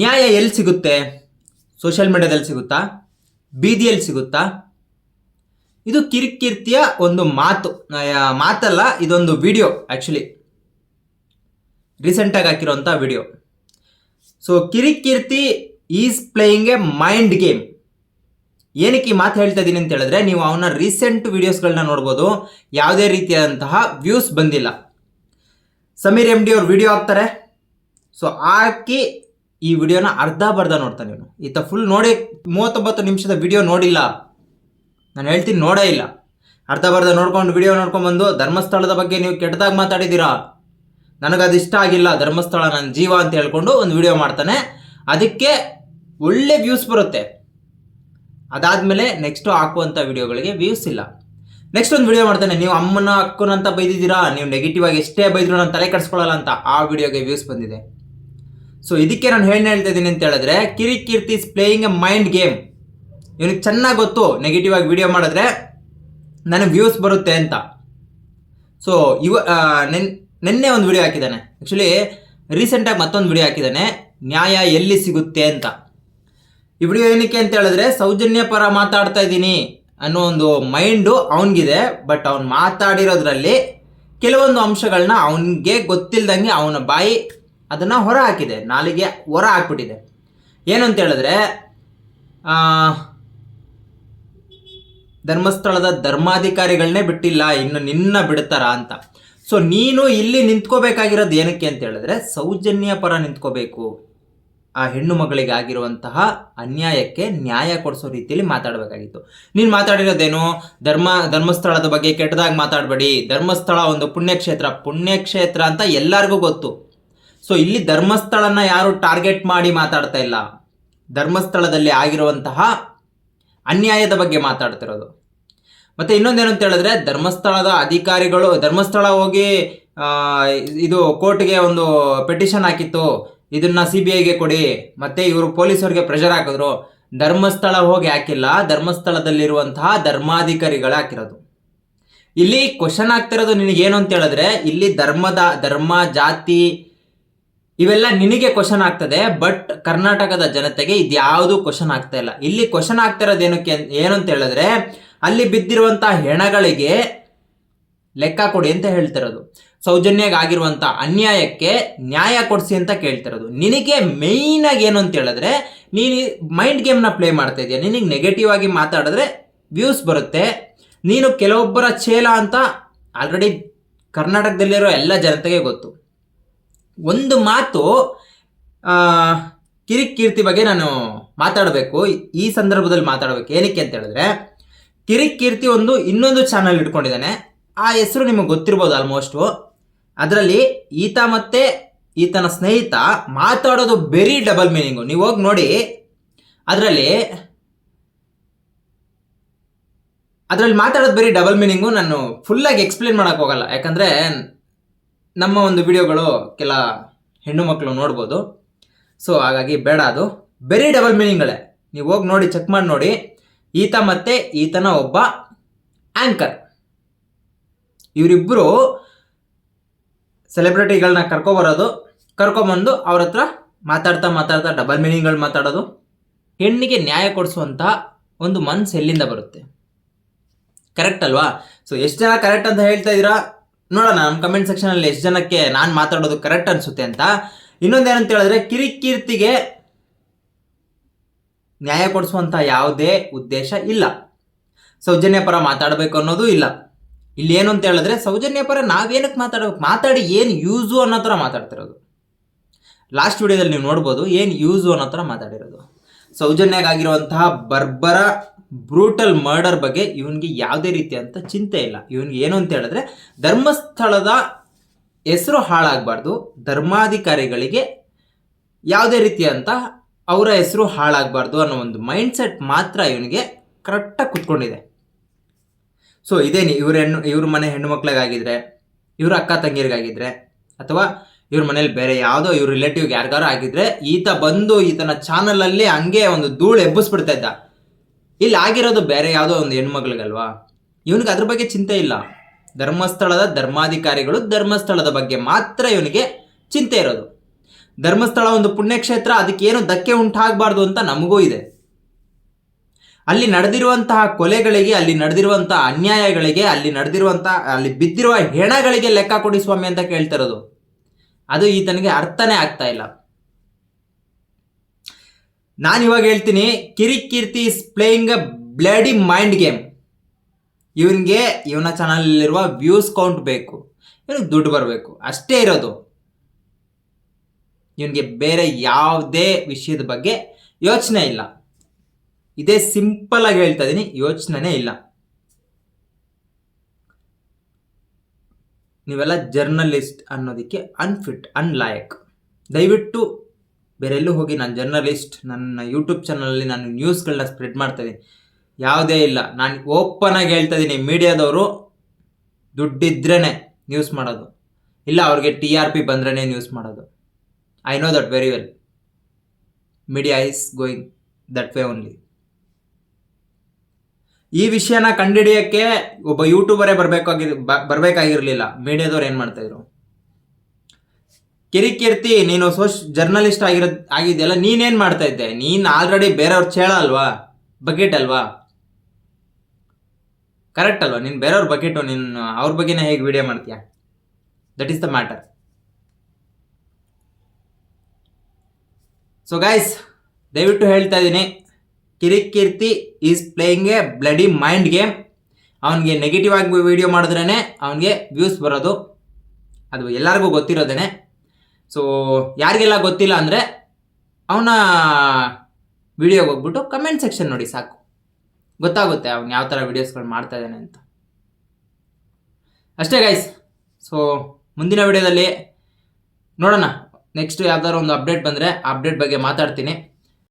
ನ್ಯಾಯ ಎಲ್ಲಿ ಸಿಗುತ್ತೆ? ಸೋಷಿಯಲ್ ಮೀಡಿಯಾದಲ್ಲಿ ಸಿಗುತ್ತಾ? ಬೀದಿಯಲ್ಲಿ ಸಿಗುತ್ತಾ? ಇದು ಕಿರಿಕಿರ್ತಿಯ ಒಂದು ಮಾತು. ಮಾತಲ್ಲ, ಇದೊಂದು ವಿಡಿಯೋ ಆ್ಯಕ್ಚುಲಿ ರೀಸೆಂಟಾಗಿ ಹಾಕಿರೋಂಥ video so Kirik Keerthi is playing a mind game ಏನಕ್ಕೆ ಈ ಮಾತು ಹೇಳ್ತಾ ಇದ್ದೀನಿ ಅಂತ ಹೇಳಿದ್ರೆ, ನೀವು ಅವನ ರೀಸೆಂಟ್ ವೀಡಿಯೋಸ್ಗಳನ್ನ ನೋಡ್ಬೋದು. ಯಾವುದೇ ರೀತಿಯಾದಂತಹ ವ್ಯೂಸ್ ಬಂದಿಲ್ಲ. ಸಮೀರ್ ಎಂ ಡಿ ಅವ್ರು ವಿಡಿಯೋ ಹಾಕ್ತಾರೆ. ಸೊ ಹಾಕಿ ಈ ವಿಡಿಯೋನ ಅರ್ಧ ಬರ್ಧ ನೋಡ್ತಾನೆ ಇವನು. ಈತ ಫುಲ್ ನೋಡಿ ಮೂವತ್ತೊಂಬತ್ತು ನಿಮಿಷದ ವಿಡಿಯೋ ನೋಡಿಲ್ಲ. ನಾನು ಹೇಳ್ತೀನಿ ನೋಡೇ ಇಲ್ಲ. ಅರ್ಧ ಬರ್ಧ ನೋಡ್ಕೊಂಡು ವಿಡಿಯೋ ನೋಡ್ಕೊಂಡು ಬಂದು ಧರ್ಮಸ್ಥಳದ ಬಗ್ಗೆ ನೀವು ಕೆಟ್ಟದಾಗಿ ಮಾತಾಡಿದ್ದೀರಾ? ನನಗದು ಇಷ್ಟ ಆಗಿಲ್ಲ ಧರ್ಮಸ್ಥಳ ನನ್ನ ಜೀವ ಅಂತ ಹೇಳ್ಕೊಂಡು ಒಂದು ವಿಡಿಯೋ ಮಾಡ್ತಾನೆ. ಅದಕ್ಕೆ ಒಳ್ಳೆ ವ್ಯೂಸ್ ಬರುತ್ತೆ. ಅದಾದಮೇಲೆ ನೆಕ್ಸ್ಟು ಹಾಕುವಂಥ ವಿಡಿಯೋಗಳಿಗೆ ವ್ಯೂಸ್ ಇಲ್ಲ. ನೆಕ್ಸ್ಟ್ ಒಂದು ವಿಡಿಯೋ ಮಾಡ್ತಾನೆ. ನೀವು ಅಮ್ಮನ ಅಕ್ಕನಂತ ಬೈದಿದ್ದೀರಾ? ನೀವು ನೆಗೆಟಿವ್ ಆಗಿ ಎಷ್ಟೇ ಬೈದ್ರು ನಾನು ತಲೆ ಕೆಡಿಸ್ಕೊಳ್ಳಲ್ಲ ಅಂತ ಆ ವಿಡಿಯೋಗೆ ವ್ಯೂಸ್ ಬಂದಿದೆ. ಸೊ ಇದಕ್ಕೆ ನಾನು ಹೇಳಿ ಹೇಳ್ತಾ ಇದ್ದೀನಿ ಅಂತ ಹೇಳಿದ್ರೆ, Kirik Keerthi is playing a mind game ಇವನಿಗೆ ಚೆನ್ನಾಗಿ ಗೊತ್ತು ನೆಗೆಟಿವ್ ಆಗಿ ವಿಡಿಯೋ ಮಾಡಿದ್ರೆ ನನಗೆ ವ್ಯೂಸ್ ಬರುತ್ತೆ ಅಂತ. ಸೊ ಇವ ನೆನ್, ನಿನ್ನೆ ಒಂದು ವಿಡಿಯೋ ಹಾಕಿದ್ದಾನೆ. ಆ್ಯಕ್ಚುಲಿ ರೀಸೆಂಟಾಗಿ ಮತ್ತೊಂದು ವಿಡಿಯೋ ಹಾಕಿದ್ದಾನೆ, ನ್ಯಾಯ ಎಲ್ಲಿ ಸಿಗುತ್ತೆ ಅಂತ. ಈ ವಿಡಿಯೋ ಏನಕ್ಕೆ ಅಂತ ಹೇಳಿದ್ರೆ, ಸೌಜನ್ಯ ಪರ ಮಾತಾಡ್ತಾ ಇದ್ದೀನಿ ಅನ್ನೋ ಒಂದು ಮೈಂಡು ಅವನಿಗಿದೆ ಬಟ್ ಅವ್ನು ಮಾತಾಡಿರೋದ್ರಲ್ಲಿ ಕೆಲವೊಂದು ಅಂಶಗಳನ್ನ ಅವನಿಗೆ ಗೊತ್ತಿಲ್ದಂಗೆ ಅವನ ಬಾಯಿ ಅದನ್ನು ಹೊರ ಹಾಕಿದೆ ನಾಲಿಗೆ ಹೊರ ಹಾಕ್ಬಿಟ್ಟಿದೆ ಏನು ಅಂತ ಹೇಳಿದ್ರೆ ಧರ್ಮಸ್ಥಳದ ಧರ್ಮಾಧಿಕಾರಿಗಳನ್ನೇ ಬಿಟ್ಟಿಲ್ಲ, ಇನ್ನು ನಿನ್ನ ಬಿಡ್ತಾರ ಅಂತ. ಸೊ ನೀನು ಇಲ್ಲಿ ನಿಂತ್ಕೋಬೇಕಾಗಿರೋದು ಏನಕ್ಕೆ ಅಂತ ಹೇಳಿದ್ರೆ ಸೌಜನ್ಯ ಪರ ನಿಂತ್ಕೋಬೇಕು. ಆ ಹೆಣ್ಣು ಮಗಳಿಗೆ ಆಗಿರುವಂತಹ ಅನ್ಯಾಯಕ್ಕೆ ನ್ಯಾಯ ಕೊಡಿಸೋ ರೀತಿಯಲ್ಲಿ ಮಾತಾಡಬೇಕಾಗಿತ್ತು. ನೀನು ಮಾತಾಡಿರೋದೇನು? ಧರ್ಮ, ಧರ್ಮಸ್ಥಳದ ಬಗ್ಗೆ ಕೆಟ್ಟದಾಗಿ ಮಾತಾಡಬೇಡಿ. ಧರ್ಮಸ್ಥಳ ಒಂದು ಪುಣ್ಯಕ್ಷೇತ್ರ ಪುಣ್ಯಕ್ಷೇತ್ರ ಅಂತ ಎಲ್ಲರಿಗೂ ಗೊತ್ತು. ಸೊ ಇಲ್ಲಿ ಧರ್ಮಸ್ಥಳನ ಯಾರು ಟಾರ್ಗೆಟ್ ಮಾಡಿ ಮಾತಾಡ್ತಾ ಇಲ್ಲ? ಧರ್ಮಸ್ಥಳದಲ್ಲಿ ಆಗಿರುವಂತಹ ಅನ್ಯಾಯದ ಬಗ್ಗೆ ಮಾತಾಡ್ತಿರೋದು. ಮತ್ತೆ ಇನ್ನೊಂದೇನು ಅಂತ ಹೇಳಿದ್ರೆ, ಧರ್ಮಸ್ಥಳದ ಅಧಿಕಾರಿಗಳು, ಧರ್ಮಸ್ಥಳ ಹೋಗಿ ಇದು ಕೋರ್ಟ್ಗೆ ಒಂದು ಪೆಟಿಷನ್ ಹಾಕಿತ್ತು. ಇದನ್ನ ಸಿ ಬಿ ಐಗೆ ಕೊಡಿ. ಮತ್ತೆ ಇವರು ಪೊಲೀಸರಿಗೆ ಪ್ರೆಷರ್ ಹಾಕಿದ್ರು. ಧರ್ಮಸ್ಥಳ ಹೋಗಿ ಹಾಕಿಲ್ಲ. ಧರ್ಮಸ್ಥಳದಲ್ಲಿರುವಂತಹ ಧರ್ಮಾಧಿಕಾರಿಗಳೇ ಹಾಕಿರೋದು. ಇಲ್ಲಿ ಕ್ವಶನ್ ಆಗ್ತಿರೋದು ನಿನಗೇನು ಅಂತ ಹೇಳಿದ್ರೆ, ಇಲ್ಲಿ ಧರ್ಮದ, ಧರ್ಮ, ಜಾತಿ ಇವೆಲ್ಲ ನಿನಗೆ ಕ್ವಶನ್ ಆಗ್ತದೆ ಬಟ್ ಕರ್ನಾಟಕದ ಜನತೆಗೆ ಇದ್ಯಾವುದು ಕ್ವಶನ್ ಆಗ್ತಾ ಇಲ್ಲ. ಇಲ್ಲಿ ಕ್ವಶನ್ ಆಗ್ತಿರೋದು ಏನಕ್ಕೆ ಏನು ಅಂತ ಹೇಳಿದ್ರೆ, ಅಲ್ಲಿ ಬಿದ್ದಿರುವಂತ ಹೆಣಗಳಿಗೆ ಲೆಕ್ಕ ಕೊಡಿ ಅಂತ ಹೇಳ್ತಿರೋದು. ಸೌಜನ್ಯಗಾಗಿರುವಂಥ ಅನ್ಯಾಯಕ್ಕೆ ನ್ಯಾಯ ಕೊಡಿಸಿ ಅಂತ ಕೇಳ್ತಿರೋದು. ನಿನಗೆ ಮೇಯ್ನ್ ಆಗಿ ಏನು ಅಂತ ಹೇಳಿದ್ರೆ, ನೀನು ಮೈಂಡ್ ಗೇಮ್ನ ಪ್ಲೇ ಮಾಡ್ತಾ ಇದೆಯಾ. ನಿನಗೆ ನೆಗೆಟಿವ್ ಆಗಿ ಮಾತಾಡಿದ್ರೆ ವ್ಯೂಸ್ ಬರುತ್ತೆ. ನೀನು ಕೆಲವೊಬ್ಬರ ಚೇಲ ಅಂತ ಆಲ್ರೆಡಿ ಕರ್ನಾಟಕದಲ್ಲಿರೋ ಎಲ್ಲ ಜನತೆಗೆ ಗೊತ್ತು. ಒಂದು ಮಾತು ಕಿರಿಕ್ ಕೀರ್ತಿ ಬಗ್ಗೆ ನಾನು ಮಾತಾಡಬೇಕು. ಈ ಸಂದರ್ಭದಲ್ಲಿ ಮಾತಾಡಬೇಕು. ಏನಕ್ಕೆ ಅಂತ ಹೇಳಿದ್ರೆ ಕಿರಿಕ್ ಕೀರ್ತಿ ಒಂದು ಇನ್ನೊಂದು ಚಾನಲ್ ಇಟ್ಕೊಂಡಿದ್ದಾನೆ. ಆ ಹೆಸರು ನಿಮಗೆ ಗೊತ್ತಿರ್ಬೋದು ಆಲ್ಮೋಸ್ಟು ಅದರಲ್ಲಿ ಈತ ಮತ್ತೆ ಈತನ ಸ್ನೇಹಿತ ಮಾತಾಡೋದು ಬೆರಿ ಡಬಲ್ ಮೀನಿಂಗು ನೀವು ಹೋಗಿ ನೋಡಿ. ಅದರಲ್ಲಿ ಅದರಲ್ಲಿ ಮಾತಾಡೋದು ಬರೀ ಡಬಲ್ ಮೀನಿಂಗು ನಾನು ಫುಲ್ಲಾಗಿ ಎಕ್ಸ್ಪ್ಲೇನ್ ಮಾಡೋಕ್ಕೋಗಲ್ಲ ಯಾಕಂದರೆ ನಮ್ಮ ಒಂದು ವಿಡಿಯೋಗಳು ಕೆಲ ಹೆಣ್ಣು ಮಕ್ಕಳು ನೋಡ್ಬೋದು. ಸೊ ಹಾಗಾಗಿ ಬೇಡ ಅದು. ಬೆರಿ ಡಬಲ್ ಮೀನಿಂಗ್ಗಳೇ ನೀವು ಹೋಗಿ ನೋಡಿ ಚೆಕ್ ಮಾಡಿ ನೋಡಿ. ಈತ ಮತ್ತೆ ಈತನ ಒಬ್ಬ ಆ್ಯಂಕರ್ ಇವರಿಬ್ಬರು ಸೆಲೆಬ್ರಿಟಿಗಳನ್ನ ಕರ್ಕೊಬರೋದು, ಕರ್ಕೊಂಬಂದು ಅವ್ರ ಹತ್ರ ಮಾತಾಡ್ತಾ ಮಾತಾಡ್ತಾ ಡಬಲ್ ಮೀನಿಂಗ್ಗಳು ಮಾತಾಡೋದು. ಹೆಣ್ಣಿಗೆ ನ್ಯಾಯ ಕೊಡಿಸುವಂಥ ಒಂದು ಮನ್ಸು ಎಲ್ಲಿಂದ ಬರುತ್ತೆ? ಕರೆಕ್ಟ್ ಅಲ್ವಾ? ಸೊ ಎಷ್ಟು ಜನ ಕರೆಕ್ಟ್ ಅಂತ ಹೇಳ್ತಾ ಇದ್ದೀರಾ? ನೋಡೋಣ ನಮ್ಮ ಕಮೆಂಟ್ ಸೆಕ್ಷನಲ್ಲಿ ಎಷ್ಟು ಜನಕ್ಕೆ ನಾನು ಮಾತಾಡೋದು ಕರೆಕ್ಟ್ ಅನಿಸುತ್ತೆ ಅಂತ. ಇನ್ನೊಂದೇನಂತ ಹೇಳಿದ್ರೆ, ಕಿರಿಕೀರ್ತಿಗೆ ನ್ಯಾಯ ಕೊಡಿಸುವಂಥ ಯಾವುದೇ ಉದ್ದೇಶ ಇಲ್ಲ. ಸೌಜನ್ಯ ಪರ ಮಾತಾಡಬೇಕು ಅನ್ನೋದು ಇಲ್ಲ. ಇಲ್ಲಿ ಏನು ಅಂತ ಹೇಳಿದ್ರೆ ಸೌಜನ್ಯ ಪರ ನಾವೇನಕ್ಕೆ ಮಾತಾಡಬೇಕು? ಮಾತಾಡಿ ಏನು ಯೂಸು ಅನ್ನೋ ಥರ ಮಾತಾಡ್ತಿರೋದು. ಲಾಸ್ಟ್ ವಿಡಿಯೋದಲ್ಲಿ ನೀವು ನೋಡ್ಬೋದು ಏನು ಯೂಸು ಅನ್ನೋ ಥರ ಮಾತಾಡಿರೋದು. ಸೌಜನ್ಯಗಾಗಿರುವಂತಹ ಬರ್ಬರ ಬ್ರೂಟಲ್ ಮರ್ಡರ್ ಬಗ್ಗೆ ಇವನಿಗೆ ಯಾವುದೇ ರೀತಿಯಂತ ಚಿಂತೆ ಇಲ್ಲ. ಇವನಿಗೆ ಏನು ಅಂತ ಹೇಳಿದ್ರೆ, ಧರ್ಮಸ್ಥಳದ ಹೆಸರು ಹಾಳಾಗಬಾರ್ದು. ಧರ್ಮಾಧಿಕಾರಿಗಳಿಗೆ ಯಾವುದೇ ರೀತಿಯಂತ ಅವರ ಹೆಸರು ಹಾಳಾಗಬಾರ್ದು ಅನ್ನೋ ಒಂದು ಮೈಂಡ್ಸೆಟ್ ಮಾತ್ರ ಇವನಿಗೆ ಕರೆಕ್ಟಾಗಿ ಕುತ್ಕೊಂಡಿದೆ. ಸೊ ಇದೇನಿ, ಇವ್ರ ಹೆಣ್ಣು, ಇವ್ರ ಮನೆ ಹೆಣ್ಣು ಮಕ್ಳಿಗಾಗಿದ್ರೆ, ಇವ್ರ ಅಕ್ಕ ತಂಗಿರಿಗಾಗಿದ್ರೆ, ಅಥವಾ ಇವ್ರ ಮನೇಲಿ ಬೇರೆ ಯಾವುದೋ ಇವ್ರ ರಿಲೇಟಿವ್ಗೆ ಯಾರಿಗಾರು ಆಗಿದ್ರೆ, ಈತ ಬಂದು ಈತನ ಚಾನಲಲ್ಲಿ ಹಂಗೆ ಒಂದು ಧೂಳು ಎಬ್ಬಿಸ್ಬಿಡ್ತಾ ಇದ್ದ. ಇಲ್ಲಿ ಆಗಿರೋದು ಬೇರೆ ಯಾವುದೋ ಒಂದು ಹೆಣ್ಮಗಳಿಗಲ್ವಾ? ಇವನಿಗೆ ಅದ್ರ ಬಗ್ಗೆ ಚಿಂತೆ ಇಲ್ಲ. ಧರ್ಮಸ್ಥಳದ ಧರ್ಮಾಧಿಕಾರಿಗಳು ಧರ್ಮಸ್ಥಳದ ಬಗ್ಗೆ ಮಾತ್ರ ಇವನಿಗೆ ಚಿಂತೆ ಇರೋದು. ಧರ್ಮಸ್ಥಳ ಒಂದು ಪುಣ್ಯಕ್ಷೇತ್ರ, ಅದಕ್ಕೇನು ಧಕ್ಕೆ ಉಂಟಾಗಬಾರ್ದು ಅಂತ ನಮಗೂ ಇದೆ. ಅಲ್ಲಿ ನಡೆದಿರುವಂತಹ ಕೊಲೆಗಳಿಗೆ, ಅಲ್ಲಿ ನಡೆದಿರುವಂತಹ ಅನ್ಯಾಯಗಳಿಗೆ, ಅಲ್ಲಿ ನಡೆದಿರುವಂತಹ, ಅಲ್ಲಿ ಬಿದ್ದಿರುವ ಹೆಣಗಳಿಗೆ ಲೆಕ್ಕ ಕೊಡಿ ಸ್ವಾಮಿ ಅಂತ ಕೇಳ್ತಿರೋದು. ಅದು ಈತನಿಗೆ ಅರ್ಥನೇ ಆಗ್ತಾ ಇಲ್ಲ. ನಾನು ಇವಾಗ ಹೇಳ್ತೀನಿ, Kirik Keerthi is playing a bloody mind game ಇವನಿಗೆ ಇವನ ಚಾನಲಲ್ಲಿರುವ ವ್ಯೂಸ್ ಕೌಂಟ್ ಬೇಕು. ಇವನಿಗೆ ದುಡ್ಡು ಬರಬೇಕು. ಅಷ್ಟೇ ಇರೋದು. ಇವನಿಗೆ ಬೇರೆ ಯಾವುದೇ ವಿಷಯದ ಬಗ್ಗೆ ಯೋಚನೆ ಇಲ್ಲ. ಇದೇ ಸಿಂಪಲ್ ಆಗಿ ಹೇಳ್ತಾ ಇದ್ದೀನಿ ಯೋಚನೆ ಇಲ್ಲ. ನೀವೆಲ್ಲ ಜರ್ನಲಿಸ್ಟ್ ಅನ್ನೋದಕ್ಕೆ ಅನ್ಫಿಟ್ ಅನ್ಲಾಯಕ್ ದಯವಿಟ್ಟು ಬೇರೆಲ್ಲೂ ಹೋಗಿ ನಾನು ಜರ್ನಲಿಸ್ಟ್ ನನ್ನ ಯೂಟ್ಯೂಬ್ ಚಾನಲಲ್ಲಿ ನಾನು ನ್ಯೂಸ್ಗಳನ್ನ ಸ್ಪ್ರೆಡ್ ಮಾಡ್ತಾ ಇದ್ದೀನಿ ಯಾವುದೇ ಇಲ್ಲ. ನಾನು ಓಪನ್ ಆಗಿ ಹೇಳ್ತಾ ಇದ್ದೀನಿ ಮೀಡಿಯಾದವರು ದುಡ್ಡಿದ್ರೇ ನ್ಯೂಸ್ ಮಾಡೋದು. ಇಲ್ಲ ಅವ್ರಿಗೆ ಟಿ ಆರ್ ಪಿ ಬಂದ್ರೇ ನ್ಯೂಸ್ ಮಾಡೋದು. I know that very well media is going that way only ಈ ವಿಷಯನ ಕಂಡುಹಿಡಿಯೋಕ್ಕೆ ಒಬ್ಬ ಯೂಟ್ಯೂಬರೇ ಬರಬೇಕಾಗಿ ಬರಬೇಕಾಗಿರಲಿಲ್ಲ. ಮೀಡಿಯಾದವ್ರು ಏನು ಮಾಡ್ತಾ ಇದ್ರು? ಕಿರಿಕೀರ್ತಿ, ನೀನು ಸೋಶ್, ಜರ್ನಲಿಸ್ಟ್ ಆಗಿರೋ ಆಗಿದೆಯಲ್ಲ, ನೀನೇನು ಮಾಡ್ತಾ ಇದ್ದೆ? ನೀನು ಆಲ್ರೆಡಿ ಬೇರೆಯವ್ರ ಚೇಳ ಅಲ್ವಾ? ಬಕೆಟ್ ಅಲ್ವಾ? ಕರೆಕ್ಟ್ ಅಲ್ವಾ? ನೀನು ಬೇರೆಯವ್ರ ಬಕೆಟು, ನೀನು, ಅವ್ರ ಬಗ್ಗೆನೇ ಹೇಗೆ ವಿಡಿಯೋ ಮಾಡ್ತೀಯ? That is the matter so guys ದಯವಿಟ್ಟು ಹೇಳ್ತಾ ಇದ್ದೀನಿ. Kirik Keerthi is playing a bloody mind game ಅವನಿಗೆ ನೆಗೆಟಿವ್ ಆಗಿ ವಿಡಿಯೋ ಮಾಡಿದ್ರೇ ಅವನಿಗೆ ವ್ಯೂಸ್ ಬರೋದು. ಅದು ಎಲ್ಲರಿಗೂ ಗೊತ್ತಿರೋದೇನೆ. ಸೊ ಯಾರಿಗೆಲ್ಲ ಗೊತ್ತಿಲ್ಲ ಅಂದರೆ ಅವನ ವಿಡಿಯೋಗೆ ಹೋಗ್ಬಿಟ್ಟು ಕಮೆಂಟ್ ಸೆಕ್ಷನ್ ನೋಡಿ ಸಾಕು. ಗೊತ್ತಾಗುತ್ತೆ ಅವ್ನು ಯಾವ ಥರ ವೀಡಿಯೋಸ್ಗಳು ಮಾಡ್ತಾ ಇದ್ದಾನೆ ಅಂತ. ಅಷ್ಟೇ ಗೈಸ್ ಸೊ ಮುಂದಿನ ವಿಡಿಯೋದಲ್ಲಿ ನೋಡೋಣ. ನೆಕ್ಸ್ಟ್ ಯಾವ್ದಾದ್ರು ಒಂದು ಅಪ್ಡೇಟ್ ಬಂದರೆ ಅಪ್ಡೇಟ್ ಬಗ್ಗೆ ಮಾತಾಡ್ತೀನಿ.